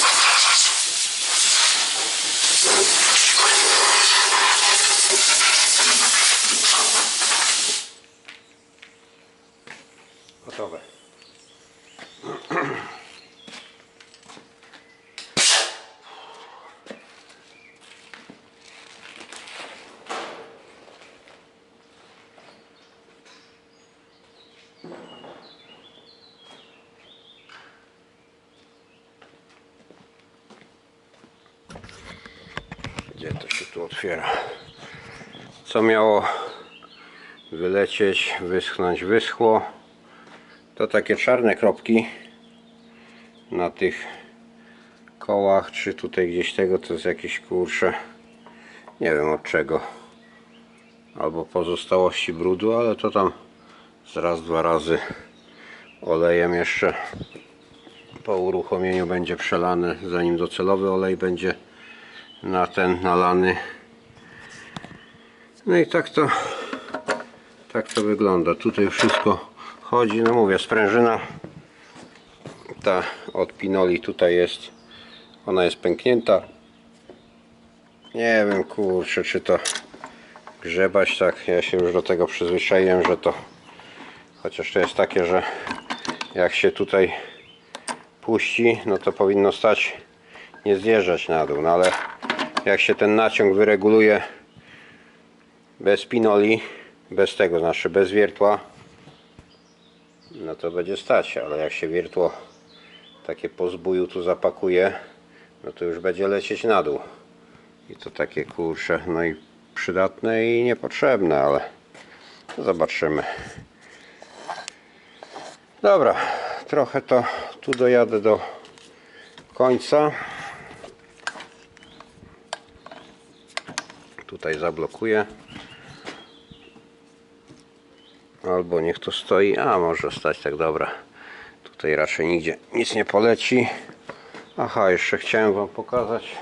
ハハハハ! Gdzie to się tu otwiera? Co miało wylecieć, wyschnąć, wyschło. To takie czarne kropki na tych kołach, czy tutaj gdzieś tego, to jest jakieś kurcze, nie wiem od czego. Albo pozostałości brudu, ale to tam z raz, dwa razy olejem jeszcze po uruchomieniu będzie przelany, zanim docelowy olej będzie na ten nalany. No i tak to tak to wygląda. Tutaj wszystko chodzi. No mówię, sprężyna ta od pinoli tutaj jest. Ona jest pęknięta. Nie wiem, kurczę, czy to grzebać tak. Ja się już do tego przyzwyczaiłem, że to chociaż to jest takie, że jak się tutaj puści, no to powinno stać nie zjeżdżać na dół, no ale jak się ten naciąg wyreguluje bez pinoli, bez tego, znaczy bez wiertła, no to będzie stać, ale jak się wiertło takie po zbóju tu zapakuje, no to już będzie lecieć na dół. I to takie kurcze, no i przydatne i niepotrzebne, ale zobaczymy. Dobra, trochę to tu dojadę do końca. Tutaj zablokuję. Albo niech to stoi, a może stać tak dobra. Tutaj raczej nigdzie nic nie poleci. Aha, jeszcze chciałem Wam pokazać.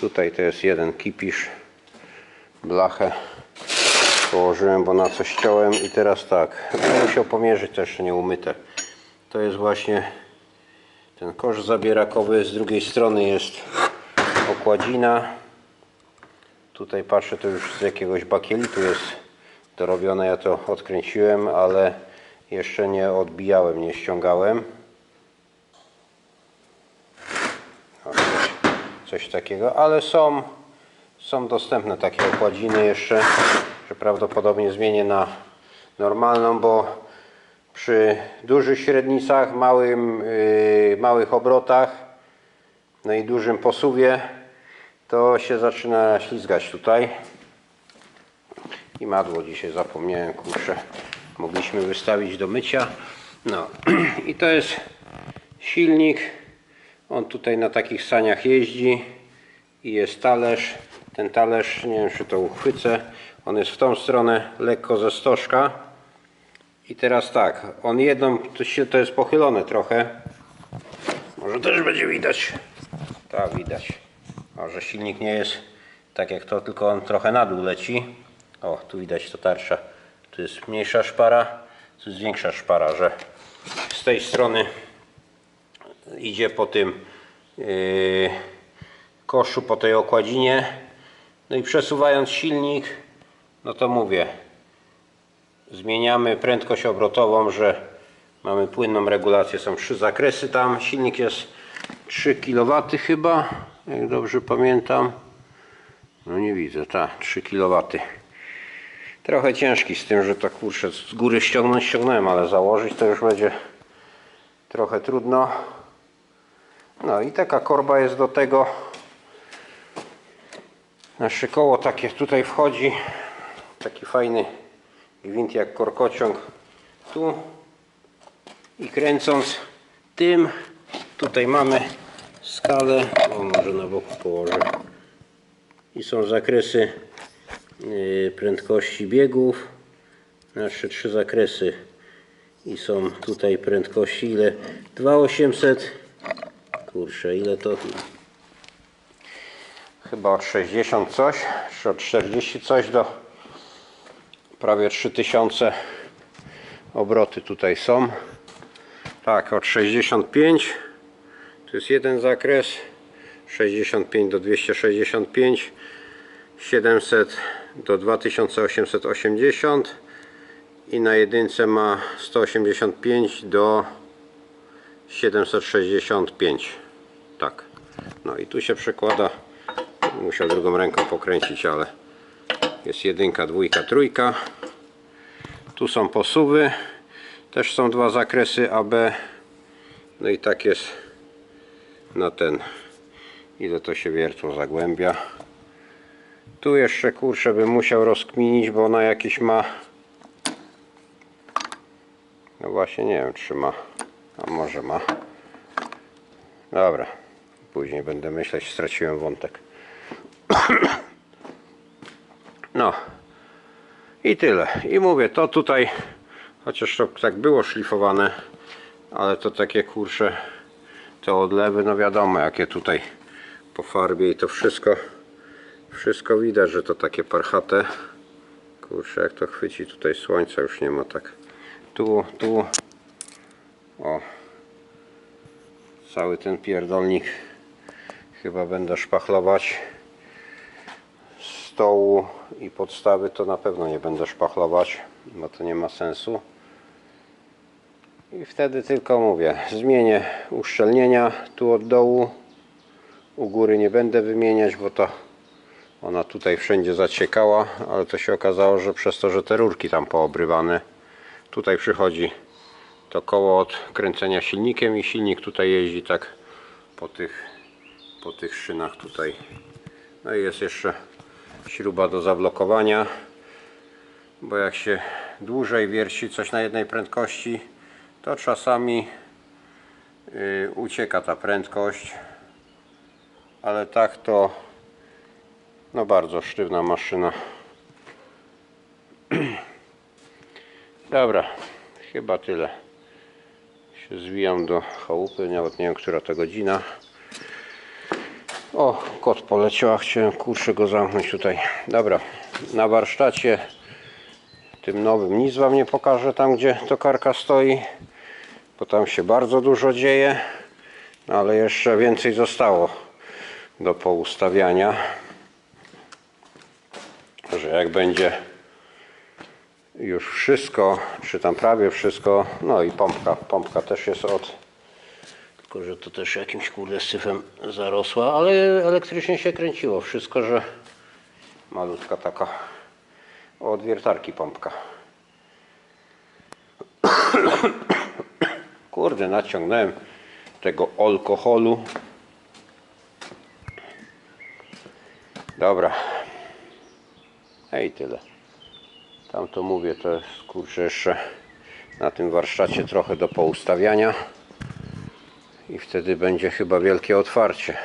Tutaj to jest jeden kipisz. Blachę położyłem, bo na coś chciałem i teraz tak. Będę musiał pomierzyć też nie umyte. To jest właśnie ten kosz zabierakowy. Z drugiej strony jest okładzina. Tutaj patrzę, to już z jakiegoś bakielitu jest dorobione. Ja to odkręciłem, ale jeszcze nie odbijałem, nie ściągałem. Coś takiego, ale są, są dostępne takie okładziny jeszcze, że prawdopodobnie zmienię na normalną, bo przy dużych średnicach, małym, yy, małych obrotach, no i dużym posuwie, to się zaczyna ślizgać tutaj. I madło dzisiaj zapomniałem, kurczę, mogliśmy wystawić do mycia. No i to jest silnik. On tutaj na takich saniach jeździ i jest talerz. Ten talerz, nie wiem czy to uchwycę, on jest w tą stronę lekko ze stożka. I teraz tak, on jedną, to, się, to jest pochylone trochę. Może też będzie widać. Tak, widać. Że silnik nie jest tak jak to, tylko on trochę na dół leci. O, tu widać to tarcza. Tu jest mniejsza szpara, tu jest większa szpara, że z tej strony idzie po tym yy, koszu, po tej okładzinie. No i przesuwając silnik, no to mówię, zmieniamy prędkość obrotową, że mamy płynną regulację. Są trzy zakresy tam. Silnik jest 3 kW chyba, jak dobrze pamiętam. No nie widzę, tak, 3 kW. Trochę ciężki z tym, że to kurczę z góry ściągnąć ściągnąłem, ale założyć to już będzie trochę trudno. No i taka korba jest do tego. Nasze koło takie tutaj wchodzi. Taki fajny gwint jak korkociąg tu i kręcąc tym tutaj mamy skalę o może na boku położę. I są zakresy yy, prędkości biegów. Nasze trzy zakresy. I są tutaj prędkości ile? 2800 kurczę ile to? Chyba od 60 coś czy od 40 coś do prawie 3000 obroty tutaj są. Tak, od 65 to jest jeden zakres. 65 do 265 700 do 2880 i na jedynce ma 185 do 765 tak. No i tu się przekłada. Musiał drugą ręką pokręcić ale jest jedynka, dwójka, trójka. Tu są posuwy. Też są dwa zakresy AB no i tak jest na ten ile to się wiertło zagłębia. Tu jeszcze kurczę bym musiał rozkminić bo ona jakiś ma no właśnie nie wiem czy ma a może ma. Dobra później będę myśleć straciłem wątek. No i tyle. I mówię to tutaj chociaż to tak było szlifowane ale to takie kurcze te odlewy no wiadomo jakie tutaj po farbie i to wszystko wszystko widać, że to takie parchate. Kurczę jak to chwyci tutaj słońca już nie ma tak. Tu, tu. O. Cały ten pierdolnik chyba będę szpachlować stołu i podstawy to na pewno nie będę szpachlować bo to nie ma sensu i wtedy tylko mówię zmienię uszczelnienia tu od dołu. U góry nie będę wymieniać bo to ona tutaj wszędzie zaciekała ale to się okazało, że przez to, że te rurki tam poobrywane tutaj przychodzi to koło od kręcenia silnikiem i silnik tutaj jeździ tak po tych, po tych szynach tutaj. No i jest jeszcze śruba do zablokowania bo jak się dłużej wierci coś na jednej prędkości to czasami yy, ucieka ta prędkość ale tak to no bardzo sztywna maszyna. Dobra chyba tyle. Się zwijam do chałupy nawet nie wiem która to godzina. O kot poleciał chciałem kurczę go zamknąć tutaj. Dobra na warsztacie tym nowym nic wam nie pokażę tam gdzie tokarka stoi bo tam się bardzo dużo dzieje no, ale jeszcze więcej zostało do poustawiania że jak będzie już wszystko, czy tam prawie wszystko, no i pompka, pompka też jest od tylko, że to też jakimś kurde syfem zarosła, ale elektrycznie się kręciło wszystko, że malutka taka od wiertarki pompka kurde naciągnąłem tego alkoholu. Dobra. I tyle. Tam to mówię to jest kurczę jeszcze na tym warsztacie trochę do poustawiania. I wtedy będzie chyba wielkie otwarcie.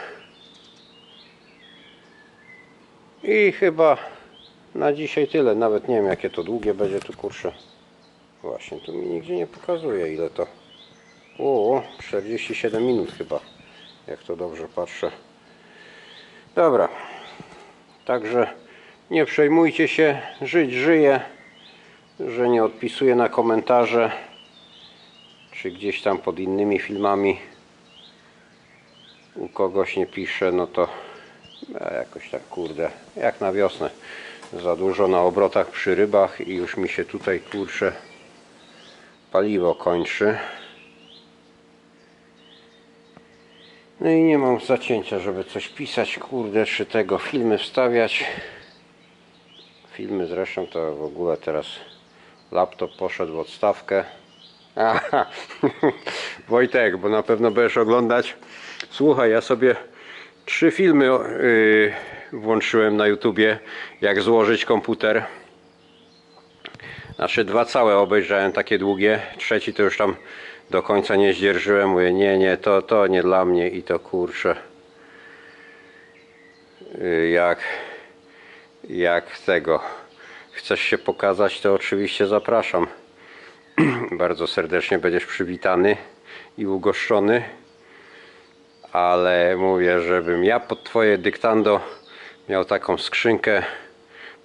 I chyba na dzisiaj tyle. Nawet nie wiem jakie to długie będzie tu kurczę właśnie tu mi nigdzie nie pokazuje ile to o 47 minut chyba jak to dobrze patrzę. Dobra także nie przejmujcie się żyć żyje że nie odpisuję na komentarze czy gdzieś tam pod innymi filmami. U kogoś nie piszę no to ja jakoś tak kurde jak na wiosnę. Za dużo na obrotach przy rybach i już mi się tutaj kurczę paliwo kończy no i nie mam zacięcia żeby coś pisać kurde czy tego filmy wstawiać. Filmy zresztą to w ogóle teraz laptop poszedł w odstawkę. Aha. Wojtek, bo na pewno będziesz oglądać. Słuchaj, ja sobie trzy filmy yy, włączyłem na YouTubie jak złożyć komputer. Znaczy dwa całe obejrzałem takie długie. Trzeci to już tam do końca nie zdzierżyłem mówię nie, nie, to, to nie dla mnie i to kurczę. Yy, jak jak tego? Chcesz się pokazać to oczywiście zapraszam. Bardzo serdecznie będziesz przywitany i ugoszczony ale mówię żebym ja pod twoje dyktando miał taką skrzynkę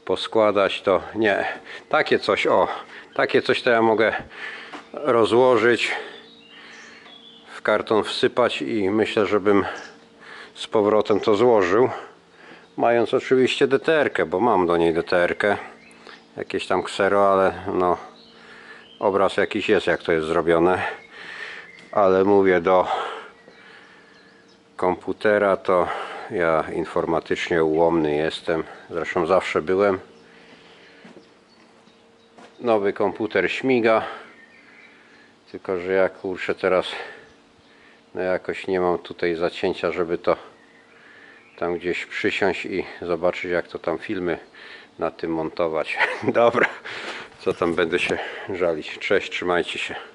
poskładać to nie. Takie coś o Takie coś to ja mogę rozłożyć, karton wsypać i myślę, żebym z powrotem to złożył. Mając oczywiście DTR-kę, bo mam do niej DTR-kę. Jakieś tam ksero, ale no obraz jakiś jest jak to jest zrobione. Ale mówię do komputera to ja informatycznie ułomny jestem. Zresztą zawsze byłem. Nowy komputer śmiga. Tylko, że ja kurczę teraz no jakoś nie mam tutaj zacięcia, żeby to tam gdzieś przysiąść i zobaczyć jak to tam filmy na tym montować. Dobra, co tam będę się żalić. Cześć, trzymajcie się.